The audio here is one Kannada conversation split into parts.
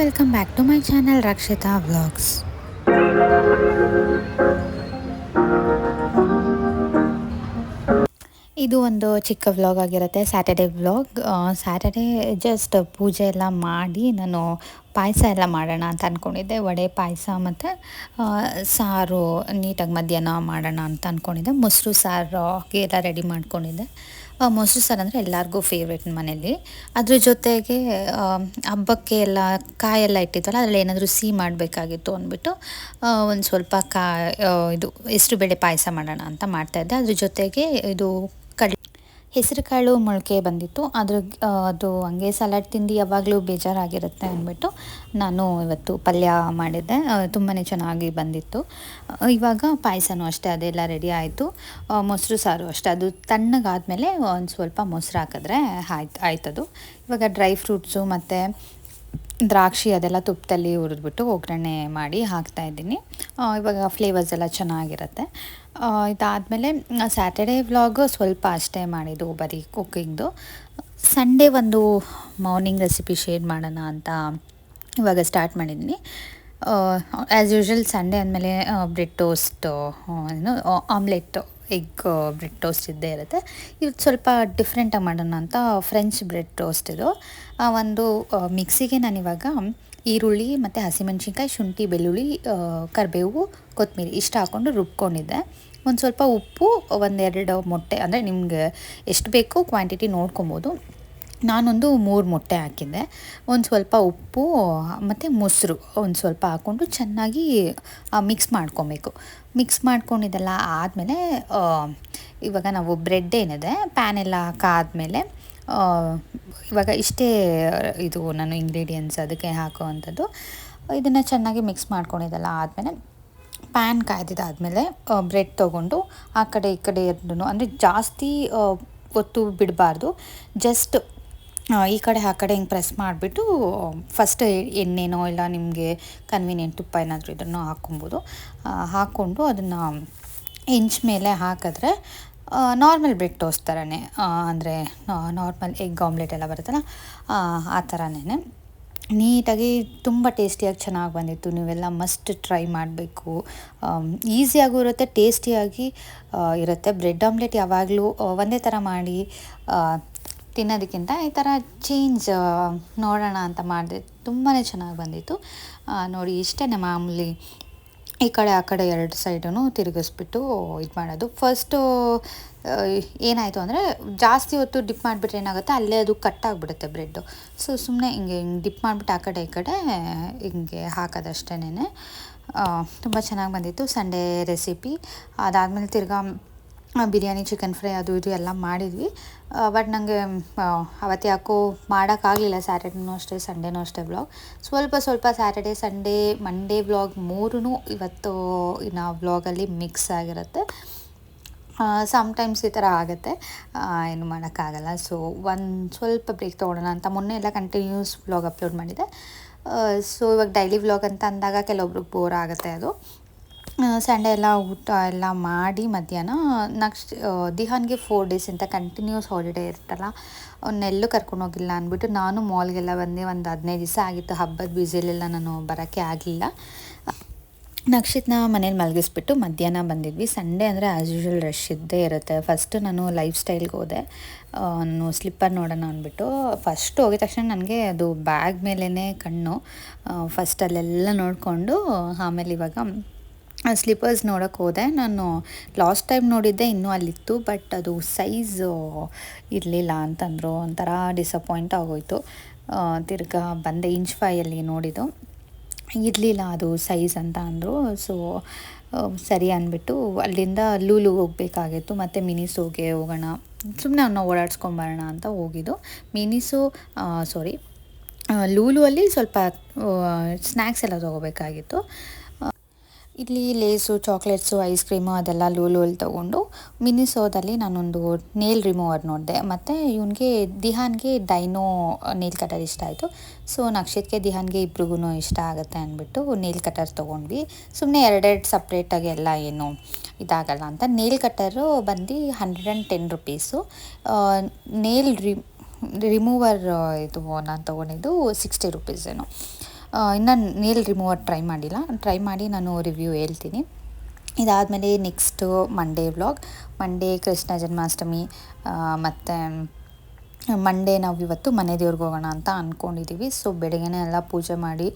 Welcome back to my channel Rakshita vlogs ಇದು ಒಂದು ಚಿಕ್ಕ ವ್ಲಾಗ್ ಆಗಿರುತ್ತೆ ಸ್ಯಾಟರ್ಡೆ ವ್ಲಾಗ್ ಸ್ಯಾಟರ್ಡೆ ಜಸ್ಟ್ ಪೂಜೆ ಎಲ್ಲ ಮಾಡಿ ನಾನು ಪಾಯಸ ಎಲ್ಲ ಮಾಡೋಣ ಅಂತ ಅಂದ್ಕೊಂಡಿದ್ದೆ ವಡೆ, ಪಾಯಸ ಮತ್ತು ಸಾರು, ನೀಟಾಗಿ ಮಧ್ಯಾಹ್ನ ಮಾಡೋಣ ಅಂತ ಅಂದ್ಕೊಂಡಿದ್ದೆ ಮೊಸರು, ಸಾರು ಎಲ್ಲ ರೆಡಿ ಮಾಡ್ಕೊಂಡಿದ್ದೆ. ಮೊಸರು ಸಾರು ಅಂದರೆ ಎಲ್ಲರಿಗೂ ಫೇವ್ರೇಟ್ ಮನೇಲಿ. ಅದ್ರ ಜೊತೆಗೆ ಹಬ್ಬಕ್ಕೆ ಎಲ್ಲ ಕಾಯೆಲ್ಲ ಇಟ್ಟಿದ್ವಲ್ಲ, ಅದರಲ್ಲಿ ಏನಾದರೂ ಸಿಹಿ ಮಾಡಬೇಕಾಗಿತ್ತು ಅಂದ್ಬಿಟ್ಟು ಒಂದು ಸ್ವಲ್ಪ ಕಾ ಇದು, ಎಷ್ಟು ಬೇಳೆ ಪಾಯಸ ಮಾಡೋಣ ಅಂತ ಮಾಡ್ತಾಯಿದ್ದೆ ಅದ್ರ ಜೊತೆಗೆ ಇದು ಕಡ್ ಹೆಸರು ಕಾಳು ಮೊಳಕೆ ಬಂದಿತ್ತು. ಅದ್ರ ಅದು ಹಂಗೆ ಸಲಾಡ್ ತಿಂದು ಯಾವಾಗಲೂ ಬೇಜಾರಾಗಿರುತ್ತೆ ಅಂದ್ಬಿಟ್ಟು ನಾನು ಇವತ್ತು ಪಲ್ಯ ಮಾಡಿದ್ದೆ. ತುಂಬಾ ಚೆನ್ನಾಗಿ ಬಂದಿತ್ತು. ಇವಾಗ ಪಾಯಸನೂ ಅಷ್ಟೇ, ಅದೆಲ್ಲ ರೆಡಿ ಆಯಿತು. ಮೊಸರು ಸಾರು ಅಷ್ಟೇ. ಅದು ತಣ್ಣಗಾದಮೇಲೆ ಒಂದು ಸ್ವಲ್ಪ ಮೊಸರು ಹಾಕಿದ್ರೆ ಆಯ್ತು, ಆಯ್ತದು. ಇವಾಗ ಡ್ರೈ ಫ್ರೂಟ್ಸು ಮತ್ತು ದ್ರಾಕ್ಷಿ ಅದೆಲ್ಲ ತುಪ್ಪದಲ್ಲಿ ಹುರಿದ್ಬಿಟ್ಟು ಒಗ್ಗರಣೆ ಮಾಡಿ ಹಾಕ್ತಾ ಇದ್ದೀನಿ. ಇವಾಗ ಫ್ಲೇವರ್ಸ್ ಎಲ್ಲ ಚೆನ್ನಾಗಿರುತ್ತೆ. ಇದಾದಮೇಲೆ ಸ್ಯಾಟರ್ಡೇ ವ್ಲಾಗು ಸ್ವಲ್ಪ ಅಷ್ಟೇ ಮಾಡಿದ್ದು ಬರೀ ಕುಕ್ಕಿಂಗ್ದು ಸಂಡೇ ಒಂದು ಮಾರ್ನಿಂಗ್ ರೆಸಿಪಿ ಶೇರ್ ಮಾಡೋಣ ಅಂತ ಇವಾಗ ಸ್ಟಾರ್ಟ್ ಮಾಡಿದ್ದೀನಿ. ಆ್ಯಸ್ ಯೂಶ್ವಲ್ ಸಂಡೇ ಅಂದಮೇಲೆ ಬ್ರೆಡ್ ಟೋಸ್ಟು ಏನು ಆಮ್ಲೆಟ್ ಎಗ್ ಬ್ರೆಡ್ ಟೋಸ್ಟ್ ಇದ್ದೇ ಇರುತ್ತೆ. ಇದು ಸ್ವಲ್ಪ ಡಿಫ್ರೆಂಟಾಗಿ ಮಾಡೋಣ ಅಂತ ಫ್ರೆಂಚ್ ಬ್ರೆಡ್ ಟೋಸ್ಟ್ ಇದು. ಆ, ಒಂದು ಮಿಕ್ಸಿಗೆ ನಾನಿವಾಗ ಈರುಳ್ಳಿ ಮತ್ತು ಹಸಿಮೆಣ್ಸಿನ್ಕಾಯಿ ಶುಂಠಿ ಬೆಳ್ಳುಳ್ಳಿ ಕರಿಬೇವು ಕೊತ್ತಂಬರಿ ಇಷ್ಟು ಹಾಕ್ಕೊಂಡು ರುಬ್ಕೊಂಡಿದ್ದೆ. ಒಂದು ಸ್ವಲ್ಪ ಉಪ್ಪು ಒಂದೆರಡು ಮೊಟ್ಟೆ ಅಂದರೆ ನಿಮಗೆ ಎಷ್ಟು ಬೇಕೋ ಕ್ವಾಂಟಿಟಿ ನೋಡ್ಕೊಬೋದು. ನಾನೊಂದು ಮೂರು ಮೊಟ್ಟೆ ಹಾಕಿದ್ದೆ. ಒಂದು ಸ್ವಲ್ಪ ಉಪ್ಪು, ಮತ್ತು ಮೊಸರು ಒಂದು ಸ್ವಲ್ಪ ಹಾಕ್ಕೊಂಡು ಚೆನ್ನಾಗಿ ಮಿಕ್ಸ್ ಮಾಡ್ಕೊಬೇಕು. ಮಿಕ್ಸ್ ಮಾಡ್ಕೊಂಡಿದ್ದೆಲ್ಲ ಆದಮೇಲೆ ಇವಾಗ ನಾವು ಬ್ರೆಡ್ ಏನಿದೆ ಪ್ಯಾನೆಲ್ಲ ಹಾಕಾದ್ಮೇಲೆ ಇವಾಗ ಇಷ್ಟೇ, ಇದು ನಾನು ಇಂಗ್ರೀಡಿಯೆಂಟ್ಸ್ ಅದಕ್ಕೆ ಹಾಕುವಂಥದ್ದು, ಇದನ್ನು ಚೆನ್ನಾಗಿ ಮಿಕ್ಸ್ ಮಾಡ್ಕೊಂಡಿದ್ದೆಲ್ಲ ಆದಮೇಲೆ ಪ್ಯಾನ್ ಕಾಯ್ದಿದ್ದಾದಮೇಲೆ ಬ್ರೆಡ್ ತೊಗೊಂಡು ಆ ಕಡೆ ಈ ಕಡೆ ಎರಡೂ ಅಂದರೆ ಜಾಸ್ತಿ ಒತ್ತು ಬಿಡಬಾರ್ದು. ಜಸ್ಟ್ ಈ ಕಡೆ ಆ ಕಡೆ ಹಿಂಗೆ ಪ್ರೆಸ್ ಮಾಡಿಬಿಟ್ಟು ಫಸ್ಟ್ ಎಣ್ಣೆನೋ ಇಲ್ಲ ನಿಮಗೆ ಕನ್ವೀನಿಯೆಂಟ್ ತುಪ್ಪ ಏನಾದರೂ ಇದನ್ನು ಹಾಕ್ಕೊಬೋದು. ಹಾಕ್ಕೊಂಡು ಅದನ್ನು ಇಂಚ್ ಮೇಲೆ ಹಾಕಿದ್ರೆ ನಾರ್ಮಲ್ ಬ್ರೆಡ್ ಟೋಸ್ಟ್ ಥರನೇ ಅಂದರೆ ನಾರ್ಮಲ್ ಎಗ್ ಆಮ್ಲೆಟ್ ಎಲ್ಲ ಬರುತ್ತಲ್ಲ ಆ, ಥರನೇ ನೀಟಾಗಿ ತುಂಬ ಟೇಸ್ಟಿಯಾಗಿ ಚೆನ್ನಾಗಿ ಬಂದಿತ್ತು. ನೀವೆಲ್ಲ ಮಸ್ಟ್ ಟ್ರೈ ಮಾಡಬೇಕು. ಈಸಿಯಾಗೂ ಇರುತ್ತೆ ಟೇಸ್ಟಿಯಾಗಿ ಇರುತ್ತೆ. ಬ್ರೆಡ್ ಆಮ್ಲೆಟ್ ಯಾವಾಗಲೂ ಒಂದೇ ಥರ ಮಾಡಿ ತಿನ್ನೋದಕ್ಕಿಂತ ಈ ಥರ ಚೇಂಜ್ ನೋಡೋಣ ಅಂತ ಮಾಡಿದೆ. ತುಂಬಾ ಚೆನ್ನಾಗಿ ಬಂದಿತ್ತು. ನೋಡಿ, ಇಷ್ಟೇ ಮಾಮೂಲಿ ಈ ಕಡೆ, ಆ ಕಡೆ ಎರಡು ಸೈಡೂ ತಿರುಗಿಸ್ಬಿಟ್ಟು ಇದು ಮಾಡೋದು. ಫಸ್ಟು ಏನಾಯಿತು ಅಂದರೆ ಜಾಸ್ತಿ ಹೊತ್ತು ಡಿಪ್ ಮಾಡಿಬಿಟ್ರೆ ಏನಾಗುತ್ತೆ? ಅಲ್ಲೇ ಅದು ಕಟ್ ಆಗಿಬಿಡುತ್ತೆ ಬ್ರೆಡ್ಡು ಸೊ ಸುಮ್ಮನೆ ಹಿಂಗೆ ಹಿಂಗೆ ಡಿಪ್ ಮಾಡಿಬಿಟ್ಟು ಆ ಕಡೆ, ಈ ಕಡೆ ಹಿಂಗೆ ಹಾಕೋದಷ್ಟೇನೆ ತುಂಬ ಚೆನ್ನಾಗಿ ಬಂದಿತ್ತು. ಸಂಡೇ ರೆಸಿಪಿ ಅದಾದಮೇಲೆ ತಿರ್ಗಾ ಬಿರಿಯಾನಿ ಚಿಕನ್ ಫ್ರೈ ಅದು ಇದು ಎಲ್ಲ ಮಾಡಿದ್ವಿ. ಬಟ್ ನನಗೆ ಅವತ್ತು ಯಾಕೋ ಮಾಡೋಕ್ಕಾಗಲಿಲ್ಲ ಸ್ಯಾಟರ್ಡೇನೂ ಅಷ್ಟೇ ಸಂಡೇನೂ ಅಷ್ಟೇ ವ್ಲಾಗ್ ಸ್ವಲ್ಪ ಸ್ವಲ್ಪ ಸ್ಯಾಟರ್ಡೇ ಸಂಡೇ ಮಂಡೇ ವ್ಲಾಗ್ ಮೂರೂ ಇವತ್ತು ಇನ್ನು ವ್ಲಾಗಲ್ಲಿ ಮಿಕ್ಸ್ ಆಗಿರುತ್ತೆ. ಸಮ್ಟೈಮ್ಸ್ ಈ ಥರ ಆಗುತ್ತೆ. ಏನು ಮಾಡೋಕ್ಕಾಗಲ್ಲ. ಸೊ ಒಂದು ಸ್ವಲ್ಪ ಬ್ರೇಕ್ ತೊಗೊಳ್ಳೋಣ ಅಂತ ಮೊನ್ನೆ ಎಲ್ಲ ಕಂಟಿನ್ಯೂಸ್ ವ್ಲಾಗ್ ಅಪ್ಲೋಡ್ ಮಾಡಿದೆ. ಸೊ ಇವಾಗ ಡೈಲಿ ವ್ಲಾಗ್ ಅಂತ ಅಂದಾಗ ಕೆಲವೊಬ್ರಿಗೆ ಬೋರ್ ಆಗುತ್ತೆ ಅದು. ಸಂಡೇ ಎಲ್ಲ ಊಟ ಎಲ್ಲ ಮಾಡಿ ಮಧ್ಯಾಹ್ನ ನೆಕ್ಸ್ಟ್ ದಿಹಾನ್ಗೆ ಫೋರ್ ಡೇಸ್ ಅಂತ ಕಂಟಿನ್ಯೂಸ್ ಹಾಲಿಡೇ ಇರುತ್ತಲ್ಲ ಅವನ್ನೆಲ್ಲೂ ಕರ್ಕೊಂಡು ಹೋಗಿಲ್ಲ ಅಂದ್ಬಿಟ್ಟು ನಾನು ಮಾಲ್ಗೆಲ್ಲ ಬಂದೆ, ಒಂದು ಹದಿನೈದು ದಿವಸ ಆಗಿತ್ತು. ಹಬ್ಬದ ಬ್ಯುಸಿಲೆಲ್ಲ ನಾನು ಬರೋಕ್ಕೆ ಆಗಲಿಲ್ಲ ನಕ್ಷಿತ್ನ ಮನೇಲಿ ಮಲಗಿಸ್ಬಿಟ್ಟು ಮಧ್ಯಾಹ್ನ ಬಂದಿದ್ವಿ. ಸಂಡೇ ಅಂದರೆ ಆ್ಯಸ್ ಯೂಶ್ವಲ್ ರಶ್ ಇದ್ದೇ ಇರುತ್ತೆ. ಫಸ್ಟು ನಾನು ಲೈಫ್ ಸ್ಟೈಲ್ಗೆ ಹೋದೆ. ನಾನು ಸ್ಲಿಪ್ಪರ್ ನೋಡೋಣ ಅಂದ್ಬಿಟ್ಟು ಫಸ್ಟ್ ಹೋಗಿದ ತಕ್ಷಣ ನನಗೆ ಅದು ಬ್ಯಾಗ್ ಮೇಲೇ ಕಣ್ಣು. ಫಸ್ಟ್ ಅಲ್ಲೆಲ್ಲ ನೋಡಿಕೊಂಡು, ಆಮೇಲೆ ಇವಾಗ ಸ್ಲಿಪ್ಪರ್ಸ್ ನೋಡೋಕ್ಕೆ ಹೋದೆ. ನಾನು ಲಾಸ್ಟ್ ಟೈಮ್ ನೋಡಿದ್ದೆ, ಇನ್ನೂ ಅಲ್ಲಿತ್ತು ಬಟ್ ಅದು ಸೈಜು ಇರಲಿಲ್ಲ ಅಂತಂದರು. ಒಂಥರ ಡಿಸಪಾಯಿಂಟ್ ಆಗೋಯ್ತು. ತಿರ್ಗಾ ಬಂದೆ ಇಂಚ್ ಫೈಯಲ್ಲಿ ನೋಡಿದ್ದು. ಇರಲಿಲ್ಲ ಅದು ಸೈಜ್ ಅಂತ ಅಂದರು. ಸೊ ಸರಿ ಅಂದ್ಬಿಟ್ಟು ಅಲ್ಲಿಂದ ಲೂಲು ಹೋಗಬೇಕಾಗಿತ್ತು. ಮತ್ತು ಮಿನಿಸೋಗೆ ಹೋಗೋಣ. ಸುಮ್ಮನೆ ಅವನ್ನ ಓಡಾಡ್ಸ್ಕೊಂಬರೋಣ ಅಂತ ಹೋಗಿದ್ದು. ಮಿನಿಸು ಸಾರಿ ಲೂಲು ಅಲ್ಲಿ ಸ್ವಲ್ಪ ಸ್ನ್ಯಾಕ್ಸ್ ಎಲ್ಲ ತೊಗೋಬೇಕಾಗಿತ್ತು. ಇಲ್ಲಿ ಲೇಸು, ಚಾಕ್ಲೇಟ್ಸು, ಐಸ್ ಕ್ರೀಮು ಅದೆಲ್ಲ ಲೂಲೂಲ್ ತೊಗೊಂಡು ಮಿನಿಸೋದಲ್ಲಿ ನಾನೊಂದು ನೇಲ್ ರಿಮೂವರ್ ನೋಡಿದೆ. ಮತ್ತು ಇವನಿಗೆ ದಿಹಾನ್ಗೆ ಡೈನೋ ನೇಲ್ ಕಟರ್ ಇಷ್ಟ ಆಯಿತು. ಸೊ ನಕ್ಷತ್ಗೆ ದಿಹಾನ್ಗೆ ಇಬ್ರಿಗೂ ಇಷ್ಟ ಆಗುತ್ತೆ ಅಂದ್ಬಿಟ್ಟು ನೇಲ್ ಕಟರ್ ತೊಗೊಂಡ್ವಿ. ಸುಮ್ಮನೆ ಎರಡೆರಡು ಸಪ್ರೇಟಾಗಿ ಎಲ್ಲ ಏನು ಇದಾಗಲ್ಲ ಅಂತ. ನೇಲ್ ಕಟರು ಬಂದು hundred and ten rupees. Nail re remover ಇದು ನಾನು ತೊಗೊಂಡಿದ್ದು ಸಿಕ್ಸ್ಟಿ ರುಪೀಸೇನು ಇನ್ನು ನೇಲ್ ರಿಮೂವರ್ ಟ್ರೈ ಮಾಡಿಲ್ಲ. ಟ್ರೈ ಮಾಡಿ ನಾನು ರಿವ್ಯೂ ಹೇಳ್ತೀನಿ. ಇದಾದಮೇಲೆ next Monday vlog Monday Krishna Janmashtami ಮತ್ತು ಮಂಡೇ ನಾವು ಇವತ್ತು ಮನೆ ದೇವ್ರಿಗೆ ಹೋಗೋಣ ಅಂತ ಅಂದ್ಕೊಂಡಿದ್ದೀವಿ ಸೊ ಬೆಳಗ್ಗೆನೇ ಎಲ್ಲ ಪೂಜೆ ಮಾಡಿ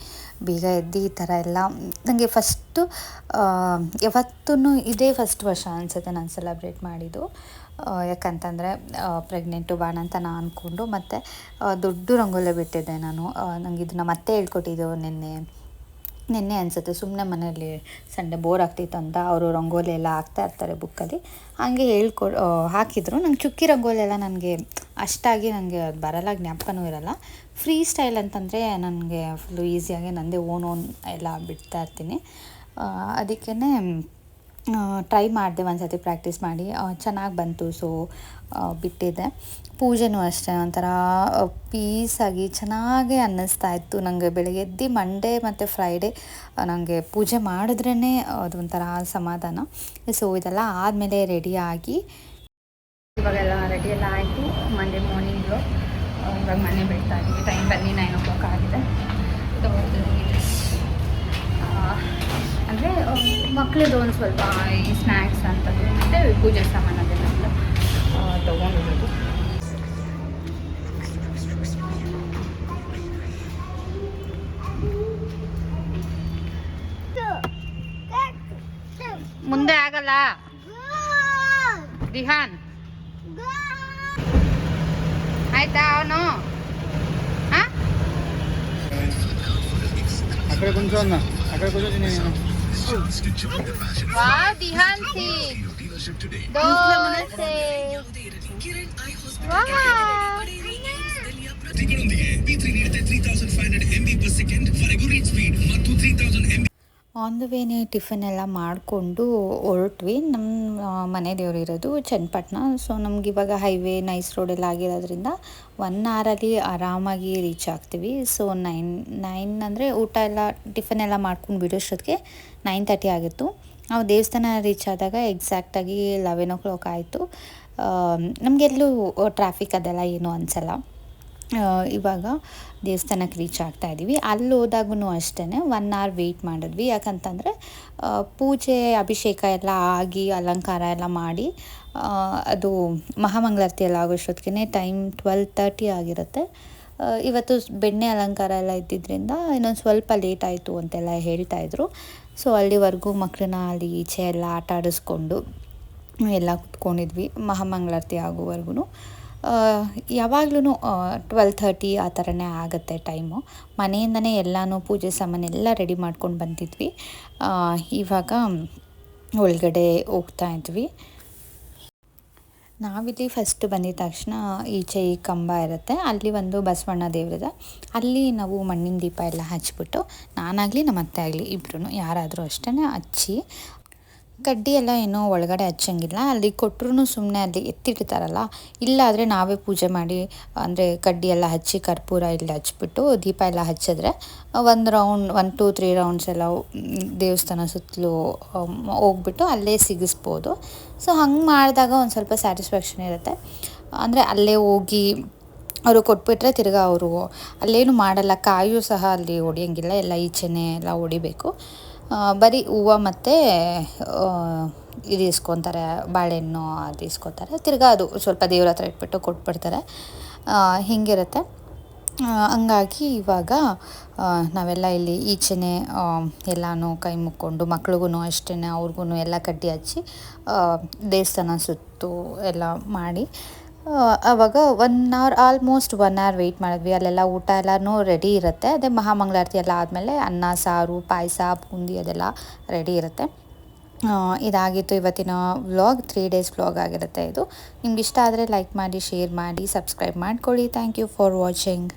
ಬೇಗ ಎದ್ದು ಈ ಥರ ಎಲ್ಲ ನನಗೆ ಫಸ್ಟು ಯಾವತ್ತೂ ಇದೇ ಫಸ್ಟ್ ವರ್ಷ ಅನಿಸುತ್ತೆ ನಾನು ಸೆಲೆಬ್ರೇಟ್ ಮಾಡಿದ್ದು. ಯಾಕಂತಂದರೆ ಪ್ರೆಗ್ನೆಂಟು ಬಾಣ ಅಂತ ನಾನು ಅಂದ್ಕೊಂಡು ಮತ್ತು ದೊಡ್ಡ ರಂಗೋಲಿ ಬಿಟ್ಟಿದ್ದೆ ನಾನು. ನನಗೆ ಇದನ್ನ ಮತ್ತೆ ಹೇಳ್ಕೊಟ್ಟಿದ್ದು ನಿನ್ನೆ. ನಿನ್ನೆ ಅನಿಸುತ್ತೆ ಸುಮ್ಮನೆ ಮನೆಯಲ್ಲಿ ಸಂಡೆ ಬೋರ್ ಆಗ್ತಿತ್ತು ಅಂತ ಅವರು ರಂಗೋಲಿ ಎಲ್ಲ ಹಾಕ್ತಾ ಇರ್ತಾರೆ ಬುಕ್ಕಲ್ಲಿ ಹಾಗೆ ಹೇಳ್ಕೊ ಹಾಕಿದ್ರು. ನಂಗೆ ಚುಕ್ಕಿ ರಂಗೋಲಿ ಎಲ್ಲ ನನಗೆ ಅಷ್ಟಾಗಿ ನನಗೆ ಅದು ಬರಲ್ಲ, ಜ್ಞಾಪಕನೂ ಇರಲ್ಲ. ಫ್ರೀ ಸ್ಟೈಲ್ ಅಂತಂದರೆ ನನಗೆ ಫುಲ್ಲು ಈಸಿಯಾಗಿ ನನ್ನದೇ ಓನ್ ಓನ್ ಎಲ್ಲ ಬಿಡ್ತಾ ಇರ್ತೀನಿ. ಅದಕ್ಕೇ ಟ್ರೈ ಮಾಡಿದೆ ಒಂದು ಸತಿ ಪ್ರಾಕ್ಟೀಸ್ ಮಾಡಿ ಚೆನ್ನಾಗಿ ಬಂತು ಸೊ ಬಿಟ್ಟಿದ್ದೆ. ಪೂಜೆನೂ ಅಷ್ಟೇ, ಒಂಥರ ಪೀಸಾಗಿ ಚೆನ್ನಾಗೇ ಅನ್ನಿಸ್ತಾ ಇತ್ತು. ನನಗೆ ಬೆಳಗ್ಗೆ ಎದ್ದು ಮಂಡೇ ಮತ್ತು ಫ್ರೈಡೇ ನನಗೆ ಪೂಜೆ ಮಾಡಿದ್ರೇ ಅದೊಂಥರ ಸಮಾಧಾನ. ಸೊ ಇದೆಲ್ಲ ಆದಮೇಲೆ ರೆಡಿಯಾಗಿ ಇವಾಗೆಲ್ಲ ರೆಡಿ ಎಲ್ಲ ಆಯಿತು. ಮಂಡೇ ಮಾರ್ನಿಂಗು ಇವಾಗ ಮನೆ ಬಿಡ್ತಾ ಇದ್ದೀವಿ. ಟೈಮ್ ಬನ್ನಿ ನೈನ್ ಓ ಕ್ಲಾಕ್ ಆಗಿದೆ ಅಂದರೆ ಮಕ್ಕಳದ್ದು ಒಂದು ಸ್ವಲ್ಪ ಈ ಸ್ನ್ಯಾಕ್ಸ್ ಅಂತದ್ದು ಮತ್ತು ಪೂಜೆ ಸಾಮಾನು ಅದೆಲ್ಲ ತೊಗೊಂಡಿರೋದು. ಮುಂದೆ ಆಗಲ್ಲ. Dihan. Hi, Tao, no? Huh? Wow, the hunting. Dolce. Wow. Beginning the air, B3 needed 3500 MB per second for a on the ವೇನೇ tiffin ಎಲ್ಲ ಮಾಡಿಕೊಂಡು ಹೊರಟ್ವಿ. ನಮ್ಮ ಮನೆ ದೇವ್ರು ಇರೋದು ಚನ್ನಪಟ್ಟಣ. ಸೊ ನಮ್ಗೆ ಇವಾಗ ಹೈವೇ ನೈಸ್ ರೋಡೆಲ್ಲ ಆಗಿರೋದ್ರಿಂದ ಒನ್ ಅವರಲ್ಲಿ ಆರಾಮಾಗಿ ರೀಚ್ ಆಗ್ತೀವಿ. ಸೊ ನೈನ್ ನೈನ್ ಅಂದರೆ ಊಟ ಎಲ್ಲ, ಟಿಫನ್ ಎಲ್ಲ ಮಾಡ್ಕೊಂಡು ಬಿಡೋಷ್ಟೊತ್ತಿಗೆ ನೈನ್ ತರ್ಟಿ ಆಗಿತ್ತು. ನಾವು ದೇವಸ್ಥಾನ ರೀಚ್ ಆದಾಗ ಎಕ್ಸಾಕ್ಟಾಗಿ ಲೆವೆನ್ ಓ ಕ್ಲಾಕ್ ಆಯಿತು. ನಮಗೆಲ್ಲೂ ಟ್ರಾಫಿಕ್ ಅದೆಲ್ಲ ಏನೂ ಅನಿಸಲ್ಲ. ಇವಾಗ ದೇವಸ್ಥಾನಕ್ಕೆ ರೀಚ್ ಆಗ್ತಾ ಇದ್ದೀವಿ ಅಲ್ಲಿ ಹೋದಾಗೂ ಅಷ್ಟೇ ಒನ್ ಅವರ್ ವೆಯ್ಟ್ ಮಾಡಿದ್ವಿ. ಯಾಕಂತಂದರೆ ಪೂಜೆ, ಅಭಿಷೇಕ ಎಲ್ಲ ಆಗಿ, ಅಲಂಕಾರ ಎಲ್ಲ ಮಾಡಿ ಅದು ಮಹಾಮಂಗಳಾರತಿ ಎಲ್ಲ ಆಗೋಷ್ಟೊತ್ತಿಗೆ ಟೈಮ್ ಟ್ವೆಲ್ ತರ್ಟಿ ಆಗಿರುತ್ತೆ. ಇವತ್ತು ಬೆಣ್ಣೆ ಅಲಂಕಾರ ಎಲ್ಲ ಇದ್ದಿದ್ದರಿಂದ ಇನ್ನೊಂದು ಸ್ವಲ್ಪ ಲೇಟ್ ಆಯಿತು ಅಂತೆಲ್ಲ ಹೇಳ್ತಾಯಿದ್ರು ಸೊ ಅಲ್ಲಿವರೆಗೂ ಮಕ್ಕಳನ್ನ ಅಲ್ಲಿ ಈಚೆ ಎಲ್ಲ ಆಟ ಆಡಿಸ್ಕೊಂಡು, ಎಲ್ಲ ಕುತ್ಕೊಂಡಿದ್ವಿ ಮಹಾಮಂಗಳಾರತಿ ಆಗೋವರೆಗೂ ಯಾವಾಗ್ಲೂ ಟ್ವೆಲ್ ಥರ್ಟಿ ಆ ಥರನೇ ಆಗುತ್ತೆ ಟೈಮು ಮನೆಯಿಂದನೇ ಎಲ್ಲನೂ ಪೂಜೆ ಸಾಮಾನೆಲ್ಲ ರೆಡಿ ಮಾಡ್ಕೊಂಡು ಬಂದಿದ್ವಿ. ಇವಾಗ ಒಳಗಡೆ ಹೋಗ್ತಾ ಇದ್ವಿ. ನಾವಿಲ್ಲಿ ಫಸ್ಟ್ ಬಂದಿದ ತಕ್ಷಣ ಈಚೆ ಈ ಕಂಬ ಇರುತ್ತೆ. ಅಲ್ಲಿ ಒಂದು ಬಸವಣ್ಣ ದೇವರಿದೆ. ಅಲ್ಲಿ ನಾವು ಮಣ್ಣಿನ ದೀಪ ಎಲ್ಲ ಹಚ್ಬಿಟ್ಟು, ನಾನಾಗಲಿ ನಮ್ಮ ಅತ್ತೆ ಆಗಲಿ ಇಬ್ಬರು ಯಾರಾದರೂ ಅಷ್ಟೇ ಹಚ್ಚಿ ಕಡ್ಡಿ ಎಲ್ಲ ಏನೋ ಒಳಗಡೆ ಹಚ್ಚಂಗಿಲ್ಲ. ಅಲ್ಲಿ ಕೊಟ್ಟರು ಸುಮ್ಮನೆ ಅಲ್ಲಿ ಎತ್ತಿಡ್ತಾರಲ್ಲ ಇಲ್ಲಾದರೆ ನಾವೇ ಪೂಜೆ ಮಾಡಿ, ಅಂದರೆ ಕಡ್ಡಿ ಎಲ್ಲ ಹಚ್ಚಿ ಕರ್ಪೂರ ಇಲ್ಲಿ ಹಚ್ಚಿಬಿಟ್ಟು ದೀಪ ಎಲ್ಲ ಹಚ್ಚಿದ್ರೆ, ಒಂದು round one two three rounds ಎಲ್ಲ ದೇವಸ್ಥಾನ ಸುತ್ತಲೂ ಹೋಗ್ಬಿಟ್ಟು ಅಲ್ಲೇ ಸಿಗಿಸ್ಬೋದು. ಸೊ ಹಂಗೆ ಮಾಡಿದಾಗ ಒಂದು ಸ್ವಲ್ಪ ಸ್ಯಾಟಿಸ್ಫ್ಯಾಕ್ಷನ್ ಇರುತ್ತೆ. ಅಂದರೆ ಅಲ್ಲೇ ಹೋಗಿ ಅವರು ಕೊಟ್ಬಿಟ್ರೆ ತಿರ್ಗಾ ಅವರು ಅಲ್ಲೇನು ಮಾಡಲ್ಲ, ಕಾಯೂ ಸಹ ಅಲ್ಲಿ ಹೊಡಿಯೋಂಗಿಲ್ಲ, ಎಲ್ಲ ಈಚೆನೇ ಎಲ್ಲ ಹೊಡಿಬೇಕು. ಬರೀ ಹೂವು ಮತ್ತು ಇದು ಇಸ್ಕೊತಾರೆ, ಬಾಳೆಹಣ್ಣು ಅದು ಇಸ್ಕೊತಾರೆ. ತಿರ್ಗಾ ಅದು ಸ್ವಲ್ಪ ದೇವ್ರ ಹತ್ರ ಇಟ್ಬಿಟ್ಟು ಕೊಟ್ಬಿಡ್ತಾರೆ. ಹೀಗಿರುತ್ತೆ. ಹಂಗಾಗಿ ಇವಾಗ ನಾವೆಲ್ಲ ಇಲ್ಲಿ ಈಚೆನೆ ಎಲ್ಲನೂ ಕೈ ಮುಕ್ಕೊಂಡು ಮಕ್ಳಿಗೂ ಅಷ್ಟೇ ಅವ್ರಿಗೂ ಎಲ್ಲ ಕಡ್ಡಿ ಹಚ್ಚಿ ದೇವಸ್ಥಾನ ಸುತ್ತು ಎಲ್ಲ ಮಾಡಿ ಆವಾಗ one hour almost one hour wait ಮಾಡಿದ್ವಿ. ಅಲ್ಲೆಲ್ಲ ಊಟ ಎಲ್ಲನೂ ರೆಡಿ ಇರುತ್ತೆ. ಅದೇ ಮಹಾಮಂಗಳಾರತಿ ಎಲ್ಲ ಆದಮೇಲೆ ಅನ್ನ, ಸಾರು, ಪಾಯಸ, ಬೂಂದಿ ಅದೆಲ್ಲ ರೆಡಿ ಇರುತ್ತೆ. ಇದಾಗಿತ್ತು ಇವತ್ತಿನ ವ್ಲಾಗ್ ತ್ರೀ ಡೇಸ್ ವ್ಲಾಗ್ ಆಗಿರುತ್ತೆ ಇದು. ನಿಮ್ಗೆ ಇಷ್ಟ ಆದರೆ ಲೈಕ್ ಮಾಡಿ ಶೇರ್ ಮಾಡಿ ಸಬ್ಸ್ಕ್ರೈಬ್ ಮಾಡ್ಕೊಳ್ಳಿ. Thank you for watching